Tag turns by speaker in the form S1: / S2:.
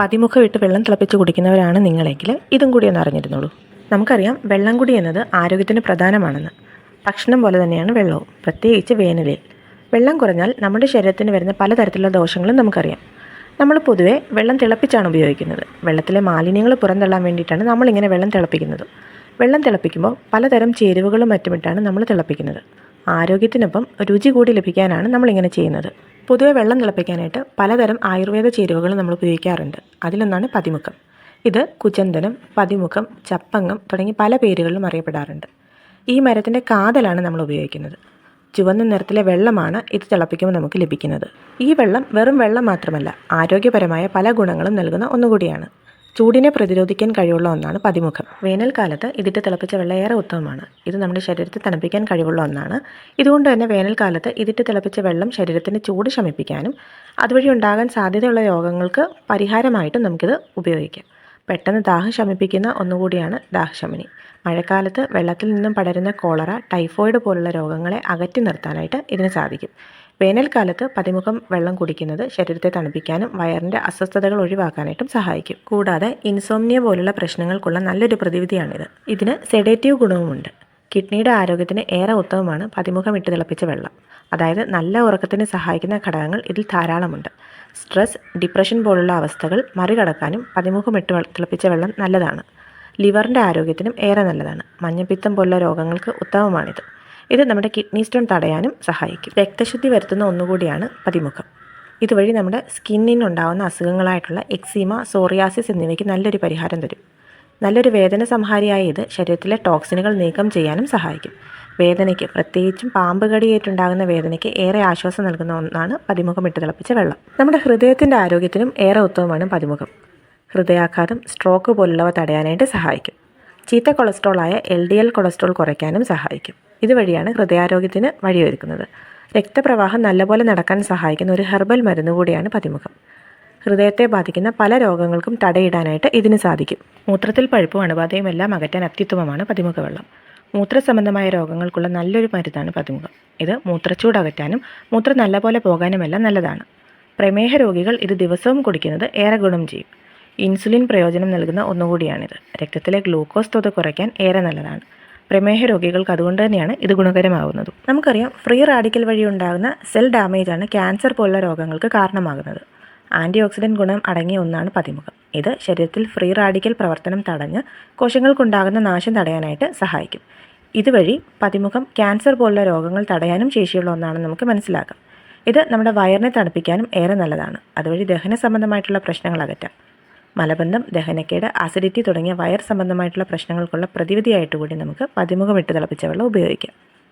S1: പതിമുഖം വിട്ട് വെള്ളം തിളപ്പിച്ച് കുടിക്കുന്നവരാണ് നിങ്ങളെങ്കിൽ ഇതും കൂടി ഒന്ന് അറിഞ്ഞിരുന്നുള്ളൂ നമുക്കറിയാം വെള്ളം കുടി എന്നത് ആരോഗ്യത്തിന് പ്രധാനമാണെന്ന്. ഭക്ഷണം പോലെ തന്നെയാണ് വെള്ളവും പ്രത്യേകിച്ച് വേനലിൽ. വെള്ളം കുറഞ്ഞാൽ നമ്മുടെ ശരീരത്തിന് വരുന്ന പലതരത്തിലുള്ള ദോഷങ്ങളും നമുക്കറിയാം. നമ്മൾ പൊതുവേ വെള്ളം തിളപ്പിച്ചാണ് ഉപയോഗിക്കുന്നത്. വെള്ളത്തിലെ മാലിന്യങ്ങൾ പുറന്തള്ളാൻ വേണ്ടിയിട്ടാണ് നമ്മളിങ്ങനെ വെള്ളം തിളപ്പിക്കുന്നത്. വെള്ളം തിളപ്പിക്കുമ്പോൾ പലതരം ചേരുവകളും മറ്റുമിട്ടാണ് നമ്മൾ തിളപ്പിക്കുന്നത്. ആരോഗ്യത്തിനൊപ്പം രുചി കൂടി ലഭിക്കാനാണ് നമ്മളിങ്ങനെ ചെയ്യുന്നത്. പൊതുവെ വെള്ളം തിളപ്പിക്കാനായിട്ട് പലതരം ആയുർവേദ ചേരുവകൾ നമ്മൾ ഉപയോഗിക്കാറുണ്ട്. അതിലൊന്നാണ് പതിമുഖം. ഇത് കുചന്ദനം പതിമുഖം ചപ്പങ്ങം തുടങ്ങി പല പേരുകളിലും അറിയപ്പെടാറുണ്ട്. ഈ മരത്തിന്റെ കാതലാണ് നമ്മൾ ഉപയോഗിക്കുന്നത്. ചുവന്ന നിറത്തിലെ വെള്ളമാണ് ഇത് തിളപ്പിക്കുമ്പോൾ നമുക്ക് ലഭിക്കുന്നത്. ഈ വെള്ളം വെറും വെള്ളം മാത്രമല്ല ആരോഗ്യപരമായ പല ഗുണങ്ങളും നൽകുന്ന ഒന്നുകൂടിയാണ്. ചൂടിനെ പ്രതിരോധിക്കാൻ കഴിവുള്ള ഒന്നാണ് പതിമുഖം. വേനൽക്കാലത്ത് ഇതിട്ട് തിളപ്പിച്ച വെള്ളം ഏറെ ഉത്തമമാണ്. ഇത് നമ്മുടെ ശരീരത്തെ തണുപ്പിക്കാൻ കഴിവുള്ള ഒന്നാണ്. ഇതുകൊണ്ട് തന്നെ വേനൽക്കാലത്ത് ഇതിട്ട് തിളപ്പിച്ച വെള്ളം ശരീരത്തിന്റെ ചൂട് ശമിപ്പിക്കാനും അതുവഴി ഉണ്ടാകാൻ സാധ്യതയുള്ള രോഗങ്ങൾക്ക് പരിഹാരമായിട്ടും നമുക്കിത് ഉപയോഗിക്കാം. പെട്ടെന്ന് ദാഹം ശമിപ്പിക്കുന്ന ഒന്നുകൂടിയാണ് ദാഹശമിനി. മഴക്കാലത്ത് വെള്ളത്തിൽ നിന്നും പടരുന്ന കോളറ ടൈഫോയിഡ് പോലുള്ള രോഗങ്ങളെ അകറ്റി നിർത്താനായിട്ട് ഇതിന് സാധിക്കും. വേനൽക്കാലത്ത് പതിമുഖം വെള്ളം കുടിക്കുന്നത് ശരീരത്തെ തണുപ്പിക്കാനും വയറിന്റെ അസ്വസ്ഥതകൾ ഒഴിവാക്കാനായിട്ടും സഹായിക്കും. കൂടാതെ ഇൻസോംനിയ പോലുള്ള പ്രശ്നങ്ങൾക്കുള്ള നല്ലൊരു പ്രതിവിധിയാണിത്. ഇതിന് സെഡേറ്റീവ് ഗുണവുമുണ്ട്. കിഡ്നിയുടെ ആരോഗ്യത്തിന് ഏറെ ഉത്തമമാണ് പതിമുഖം ഇട്ട് തിളപ്പിച്ച വെള്ളം. അതായത് നല്ല ഉറക്കത്തിന് സഹായിക്കുന്ന ഘടകങ്ങൾ ഇതിൽ ധാരാളമുണ്ട്. സ്ട്രെസ് ഡിപ്രഷൻ പോലുള്ള അവസ്ഥകൾ മറികടക്കാനും പതിമുഖം ഇട്ട് തിളപ്പിച്ച വെള്ളം നല്ലതാണ്. ലിവറിന്റെ ആരോഗ്യത്തിനും ഏറെ നല്ലതാണ്. മഞ്ഞപ്പിത്തം പോലുള്ള രോഗങ്ങൾക്ക് ഉത്തമമാണിത്. ഇത് നമ്മുടെ കിഡ്നി സ്റ്റോൺ തടയാനും സഹായിക്കും. രക്തശുദ്ധി വരുത്തുന്ന ഒന്നുകൂടിയാണ് പതിമുഖം. ഇതുവഴി നമ്മുടെ സ്കിന്നിനുണ്ടാകുന്ന അസുഖങ്ങളായിട്ടുള്ള എക്സീമ സോറിയാസിസ് എന്നിവയ്ക്ക് നല്ലൊരു പരിഹാരം തരും. നല്ലൊരു വേദന സംഹാരിയായ ഇത് ശരീരത്തിലെ ടോക്സിനുകൾ നീക്കം ചെയ്യാനും സഹായിക്കും. വേദനയ്ക്ക് പ്രത്യേകിച്ചും പാമ്പ് കടിയേറ്റുണ്ടാകുന്ന വേദനയ്ക്ക് ഏറെ ആശ്വാസം നൽകുന്ന ഒന്നാണ് പതിമുഖം ഇട്ട് തിളപ്പിച്ച വെള്ളം. നമ്മുടെ ഹൃദയത്തിന്റെ ആരോഗ്യത്തിനും ഏറെ ഉത്തമമാണ് പതിമുഖം. ഹൃദയാഘാതം സ്ട്രോക്ക് പോലുള്ളവ തടയാനായിട്ട് സഹായിക്കും. ചീത്ത കൊളസ്ട്രോളായ എൽ ഡി എൽ കൊളസ്ട്രോൾ കുറയ്ക്കാനും സഹായിക്കും. ഇതുവഴിയാണ് ഹൃദയാരോഗ്യത്തിന് വഴിയൊരുക്കുന്നത്. രക്തപ്രവാഹം നല്ലപോലെ നടക്കാൻ സഹായിക്കുന്ന ഒരു ഹെർബൽ മരുന്ന് കൂടിയാണ് പതിമുഖം. ഹൃദയത്തെ ബാധിക്കുന്ന പല രോഗങ്ങൾക്കും തടയിടാനായിട്ട് ഇതിന് സാധിക്കും. മൂത്രത്തിൽ പഴുപ്പും അണുബാധയും എല്ലാം അകറ്റാൻ അത്യുത്തമമാണ് പതിമുഖ വെള്ളം മൂത്ര സംബന്ധമായ രോഗങ്ങൾക്കുള്ള നല്ലൊരു മരുന്നാണ് പതിമുഖം. ഇത് മൂത്രച്ചൂട് അകറ്റാനും മൂത്രം നല്ലപോലെ പോകാനുമെല്ലാം നല്ലതാണ്. പ്രമേഹ രോഗികൾ ഇത് ദിവസവും കുടിക്കുന്നത് ഏറെ ഗുണം ചെയ്യും. ഇൻസുലിൻ പ്രയോജനം നൽകുന്ന ഒന്നുകൂടിയാണിത്. രക്തത്തിലെ ഗ്ലൂക്കോസ് തോത് കുറയ്ക്കാൻ ഏറെ നല്ലതാണ്. പ്രമേഹ രോഗികൾക്ക് അതുകൊണ്ട് തന്നെയാണ് ഇത് ഗുണകരമാകുന്നതും. നമുക്കറിയാം ഫ്രീ റാഡിക്കൽ വഴി ഉണ്ടാകുന്ന സെൽ ഡാമേജാണ് ക്യാൻസർ പോലുള്ള രോഗങ്ങൾക്ക് കാരണമാകുന്നത്. ആന്റി ഓക്സിഡന്റ് ഗുണം അടങ്ങിയ ഒന്നാണ് പതിമുഖം. ഇത് ശരീരത്തിൽ ഫ്രീ റാഡിക്കൽ പ്രവർത്തനം തടഞ്ഞ് കോശങ്ങൾക്കുണ്ടാകുന്ന നാശം തടയാനായിട്ട് സഹായിക്കും. ഇതുവഴി പതിമുഖം ക്യാൻസർ പോലുള്ള രോഗങ്ങൾ തടയാനും ശേഷിയുള്ള ഒന്നാണെന്ന് നമുക്ക് മനസ്സിലാക്കാം. ഇത് നമ്മുടെ വയറിനെ തണുപ്പിക്കാനും ഏറെ നല്ലതാണ്. അതുവഴി ദഹന സംബന്ധമായിട്ടുള്ള പ്രശ്നങ്ങൾ അകറ്റാം. മലബന്ധം ദഹനക്കേട് അസിഡിറ്റി തുടങ്ങിയ വയർ സംബന്ധമായിട്ടുള്ള പ്രശ്നങ്ങൾക്കുള്ള പ്രതിവിധിയായിട്ട് കൂടി നമുക്ക് പതിമുഖം ഇട്ട് തിളപ്പിച്ച വെള്ളം ഉപയോഗിക്കാം.